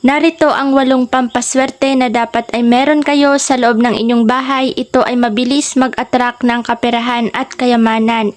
Narito ang walong pampaswerte na dapat ay meron kayo sa loob ng inyong bahay. Ito ay mabilis mag-attract ng kaperahan at kayamanan.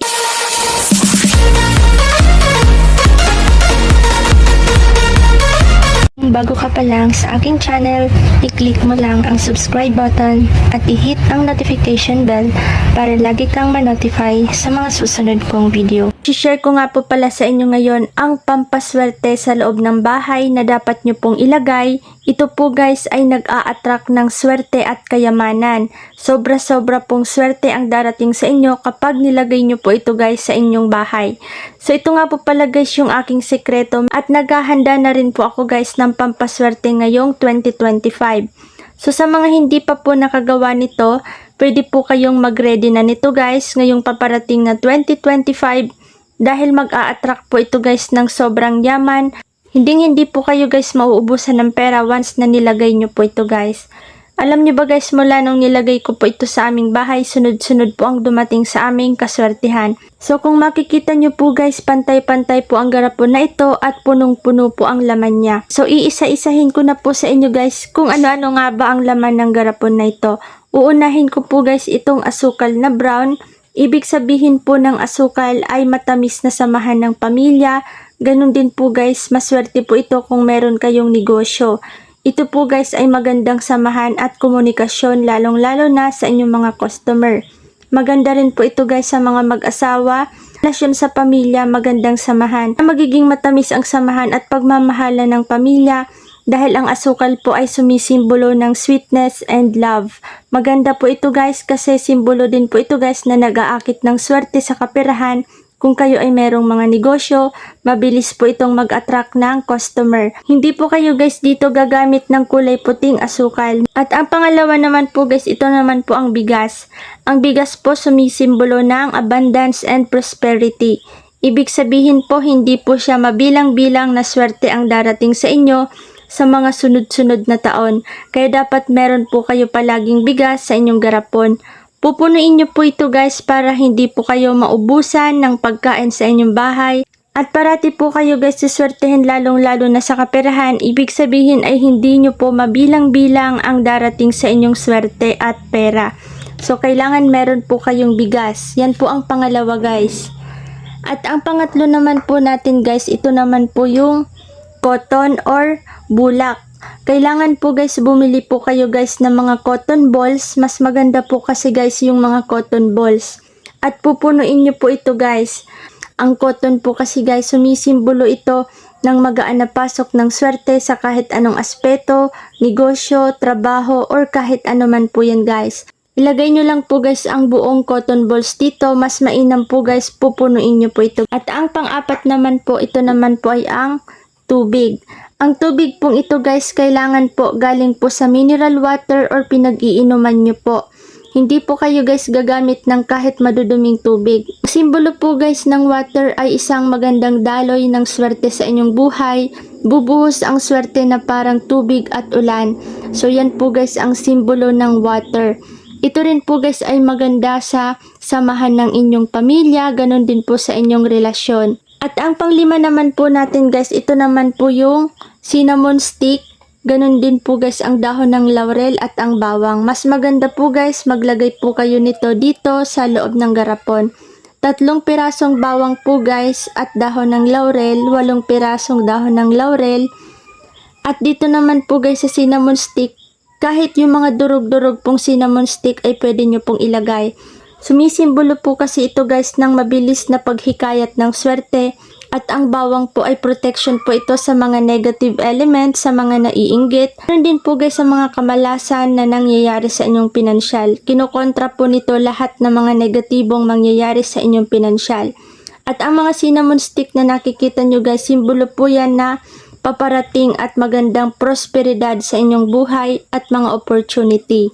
Kung bago ka pa lang sa aking channel, i-click mo lang ang subscribe button at i-hit ang notification bell para lagi kang ma-notify sa mga susunod kong video. Share ko nga po pala sa inyo ngayon ang pampaswerte sa loob ng bahay na dapat nyo pong ilagay. Ito po guys ay nag-a-attract ng swerte at kayamanan. Sobra-sobra pong swerte ang darating sa inyo kapag nilagay nyo po ito guys sa inyong bahay. So ito nga po pala guys yung aking sekreto at naghahanda na rin po ako guys ng pampaswerte ngayong 2025. So sa mga hindi pa po nakagawa nito, pwede po kayong mag-ready na nito guys ngayong paparating na 2025 dahil mag-a-attract po ito guys ng sobrang yaman. Hindi hindi po kayo guys mauubusan ng pera once na nilagay nyo po ito guys. Alam nyo ba guys mula nung nilagay ko po ito sa aming bahay, sunod-sunod po ang dumating sa aming kaswertihan. So kung makikita nyo po guys, pantay-pantay po ang garapon na ito at punong-puno po ang laman niya. So iisa-isahin ko na po sa inyo guys kung ano-ano nga ba ang laman ng garapon na ito. Uunahin ko po guys itong asukal na brown. Ibig sabihin po ng asukal ay matamis na samahan ng pamilya. Ganon din po guys, maswerte po ito kung meron kayong negosyo. Ito po guys ay magandang samahan at komunikasyon lalong-lalo na sa inyong mga customer. Maganda rin po ito guys sa mga mag-asawa, relasyon sa pamilya, magandang samahan. Magiging matamis ang samahan at pagmamahala ng pamilya dahil ang asukal po ay sumisimbolo ng sweetness and love. Maganda po ito guys kasi simbolo din po ito guys na nag-aakit ng swerte sa kaperahan kung kayo ay merong mga negosyo, mabilis po itong mag-attract ng customer. Hindi po kayo guys dito gagamit ng kulay puting asukal. At ang pangalawa naman po guys, ito naman po ang bigas. Ang bigas po sumisimbolo ng abundance and prosperity. Ibig sabihin po hindi po siya mabilang-bilang na swerte ang darating sa inyo sa mga sunod-sunod na taon. Kaya dapat meron po kayo palaging bigas sa inyong garapon. Pupunuin nyo po ito guys para hindi po kayo maubusan ng pagkain sa inyong bahay. At parati po kayo guys suswertehin lalong lalo na sa kaperahan. Ibig sabihin ay hindi nyo po mabilang-bilang ang darating sa inyong swerte at pera. So kailangan meron po kayong bigas. Yan po ang pangalawa guys. At ang pangatlo naman po natin guys, ito naman po yung cotton or bulak. Kailangan po guys bumili po kayo guys ng mga cotton balls. Mas maganda po kasi guys yung mga cotton balls. At pupunuin nyo po ito guys. Ang cotton po kasi guys sumisimbolo ito ng magaan na pasok ng swerte sa kahit anong aspeto, negosyo, trabaho, or kahit ano man po yan guys. Ilagay nyo lang po guys ang buong cotton balls dito. Mas mainam po guys, pupunuin nyo po ito. At ang pang-apat naman po, ito naman po ay ang tubig. Ang tubig pong ito guys, kailangan po galing po sa mineral water or pinag-iinuman nyo po. Hindi po kayo guys gagamit ng kahit maduduming tubig. Simbolo po guys ng water ay isang magandang daloy ng swerte sa inyong buhay. Bubuhos ang swerte na parang tubig at ulan. So yan po guys ang simbolo ng water. Ito rin po guys ay maganda sa samahan ng inyong pamilya, ganun din po sa inyong relasyon. At ang panglima naman po natin guys, ito naman po yung cinnamon stick. Ganun din po guys ang dahon ng laurel at ang bawang. Mas maganda po guys, maglagay po kayo nito dito sa loob ng garapon. Tatlong pirasong bawang po guys at dahon ng laurel, walong pirasong dahon ng laurel. At dito naman po guys sa cinnamon stick, kahit yung mga durog-durog pong cinnamon stick ay pwede nyo pong ilagay. Sumisimbolo po kasi ito guys ng mabilis na paghikayat ng swerte at ang bawang po ay protection po ito sa mga negative elements, sa mga naiinggit. Meron din po guys sa mga kamalasan na nangyayari sa inyong pinansyal. Kinokontra po nito lahat ng mga negatibong mangyayari sa inyong pinansyal. At ang mga cinnamon stick na nakikita nyo guys, simbolo po yan na paparating at magandang prosperidad sa inyong buhay at mga opportunity.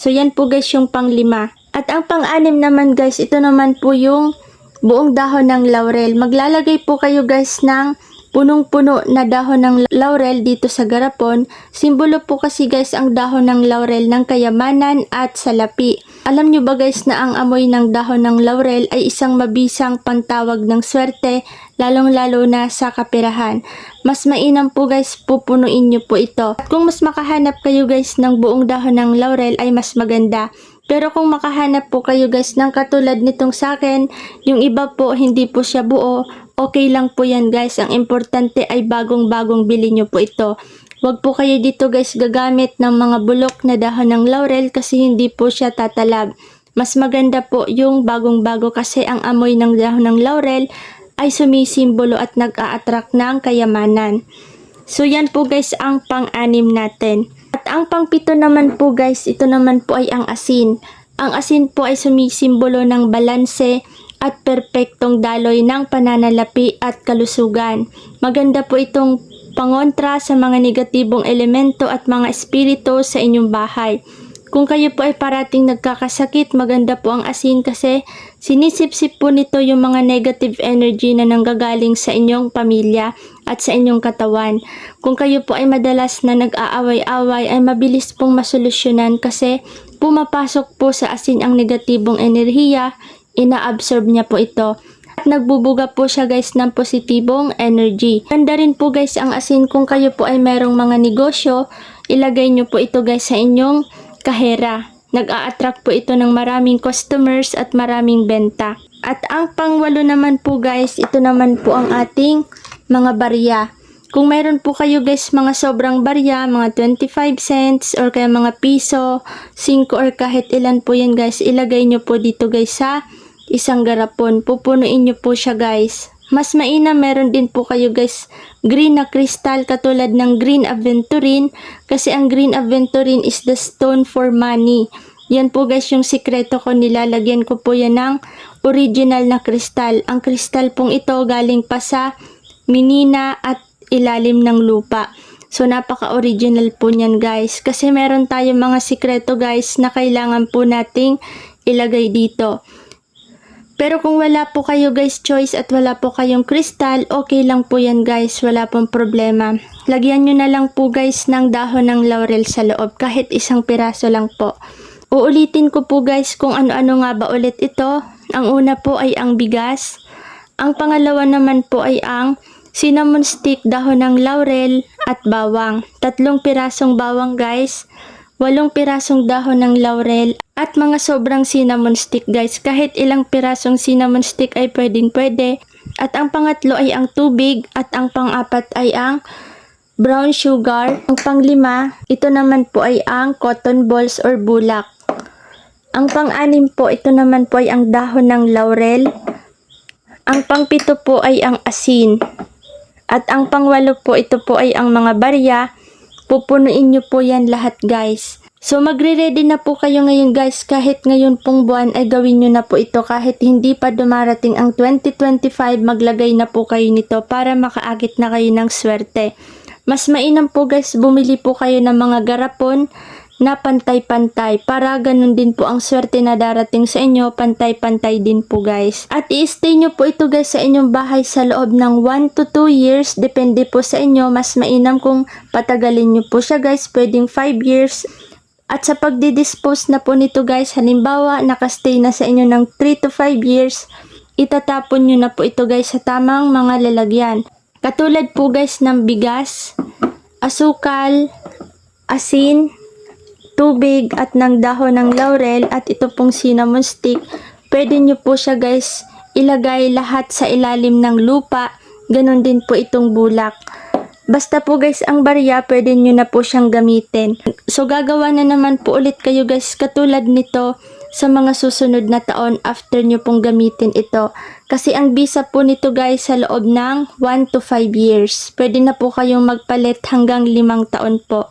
So yan po guys yung panglima. At ang pang-anim naman guys, ito naman po yung buong dahon ng laurel. Maglalagay po kayo guys ng punong-puno na dahon ng laurel dito sa garapon. Simbolo po kasi guys ang dahon ng laurel ng kayamanan at salapi. Alam nyo ba guys na ang amoy ng dahon ng laurel ay isang mabisang pantawag ng swerte, lalong-lalo na sa kapirahan. Mas mainam po guys, pupunuin nyo po ito. At kung mas makahanap kayo guys ng buong dahon ng laurel ay mas maganda. Pero kung makahanap po kayo guys ng katulad nitong sa akin, yung iba po hindi po siya buo, okay lang po yan guys. Ang importante ay bagong-bagong bili nyo po ito. Huwag po kayo dito guys gagamit ng mga bulok na dahon ng laurel kasi hindi po siya tatalab. Mas maganda po yung bagong-bago kasi ang amoy ng dahon ng laurel ay sumisimbolo at nag-a-attract ng kayamanan. So yan po guys ang pang-anim natin. Ang pang-pito naman po guys, ito naman po ay ang asin. Ang asin po ay sumisimbolo ng balanse at perpektong daloy ng pananalapi at kalusugan. Maganda po itong pangontra sa mga negatibong elemento at mga espiritu sa inyong bahay. Kung kayo po ay parating nagkakasakit, maganda po ang asin kasi sinisip-sip po nito yung mga negative energy na nanggagaling sa inyong pamilya at sa inyong katawan. Kung kayo po ay madalas na nag-aaway-away, ay mabilis pong masolusyonan kasi pumapasok po sa asin ang negatibong enerhiya, ina-absorb niya po ito. At nagbubuga po siya guys ng positibong energy. Ganda rin po guys ang asin kung kayo po ay merong mga negosyo, ilagay nyo po ito guys sa inyong kahera. Nag-a-attract po ito ng maraming customers at maraming benta. At ang pangwalo naman po guys, ito naman po ang ating mga barya. Kung meron po kayo guys mga sobrang barya, mga 25 cents or kaya mga piso, 5 or kahit ilan po yan guys, ilagay nyo po dito guys sa isang garapon. Pupunuin nyo po siya guys. Mas mainam meron din po kayo guys green na crystal katulad ng green aventurine kasi ang green aventurine is the stone for money. Yan po guys yung sikreto ko nilalagyan ko po yan ng original na kristal. Ang kristal pong ito galing pa sa minina at ilalim ng lupa. So napaka-original po niyan guys kasi meron tayong mga sikreto guys na kailangan po nating ilagay dito. Pero kung wala po kayo guys choice at wala po kayong kristal, okay lang po yan guys, wala pong problema. Lagyan nyo na lang po guys ng dahon ng laurel sa loob, kahit isang piraso lang po. Uulitin ko po guys kung ano-ano nga ba ulit ito. Ang una po ay ang bigas. Ang pangalawa naman po ay ang cinnamon stick, dahon ng laurel at bawang. Tatlong pirasong bawang guys. Walong pirasong dahon ng laurel at mga sobrang cinnamon stick guys. Kahit ilang pirasong cinnamon stick ay pwedeng pwede. At ang pangatlo ay ang tubig at ang pang-apat ay ang brown sugar. Ang panglima, ito naman po ay ang cotton balls or bulak. Ang pang-anim po, ito naman po ay ang dahon ng laurel. Ang pangpito po ay ang asin. At ang pangwalo po, ito po ay ang mga barya. Pupunuin nyo po yan lahat guys. So magre-ready na po kayo ngayon guys kahit ngayon pong buwan ay gawin nyo na po ito kahit hindi pa dumarating ang 2025 maglagay na po kayo nito para makaagit na kayo ng swerte. Mas mainam po guys bumili po kayo ng mga garapon na pantay-pantay. Para ganun din po ang swerte na darating sa inyo pantay-pantay din po guys. At i-stay nyo po ito guys sa inyong bahay sa loob ng 1 to 2 years. Depende po sa inyo. Mas mainam kung patagalin nyo po siya guys pwedeng 5 years. At sa pagdi-dispose na po nito guys, halimbawa nakastay na sa inyo ng 3 to 5 years, itatapon nyo na po ito guys sa tamang mga lalagyan. Katulad po guys ng bigas, asukal, asin, tubig at ng dahon ng laurel at ito pong cinnamon stick. Pwede nyo po siya guys ilagay lahat sa ilalim ng lupa. Ganon din po itong bulak. Basta po guys, ang barya, pwede nyo na po siyang gamitin. So, gagawa na naman po ulit kayo guys, katulad nito sa mga susunod na taon after nyo pong gamitin ito. Kasi ang bisa po nito guys sa loob ng 1 to 5 years. Pwede na po kayong magpalit hanggang 5 taon po.